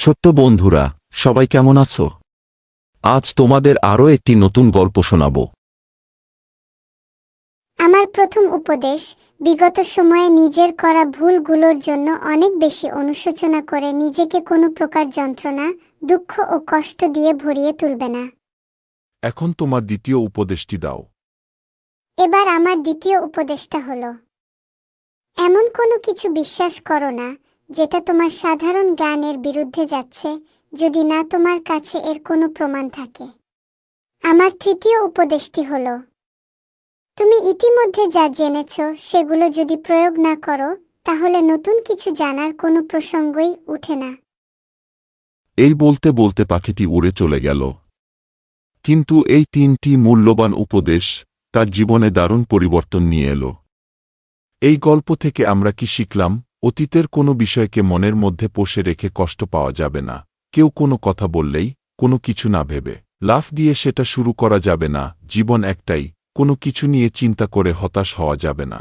ছোট্ট বন্ধুরা সবাই কেমন আছো? আজ তোমাদের আরও একটি নতুন গল্প শোনাব। আমার প্রথম উপদেশ বিগত সময়ে নিজের করা ভুলগুলোর জন্য অনেক বেশি অনুশোচনা করে নিজেকে কোনো প্রকার যন্ত্রণা দুঃখ ও কষ্ট দিয়ে ভরিয়ে তুলবে না। এখন তোমার দ্বিতীয় উপদেশটি দাও। এবার আমার দ্বিতীয় উপদেশটা হলো এমন কোনো কিছু বিশ্বাস করো না যেটা তোমার সাধারণ জ্ঞানের বিরুদ্ধে যাচ্ছে, যদি না তোমার কাছে এর কোনো প্রমাণ থাকে। আমার তৃতীয় উপদেশটি হলো, তুমি ইতিমধ্যে যা জেনেছ, সেগুলো যদি প্রয়োগ না করো, তাহলে নতুন কিছু জানার কোনো প্রসঙ্গই উঠে না। এই বলতে বলতে পাখিটি উড়ে চলে গেল। কিন্তু এই তিনটি মূল্যবান উপদেশ তার জীবনে দারুণ পরিবর্তন নিয়ে এলো। এই গল্প থেকে আমরা কি শিখলাম? অতীতের কোনো বিষয়কে মনের মধ্যে পোষে রেখে কষ্ট পাওয়া যাবে না। কেউ কোনো কথা বললেই কোনো কিছু না ভেবে। লাফ দিয়ে সেটা শুরু করা যাবে না। জীবন একটাই, কোনো কিছু নিয়ে চিন্তা করে হতাশ হওয়া যাবে না।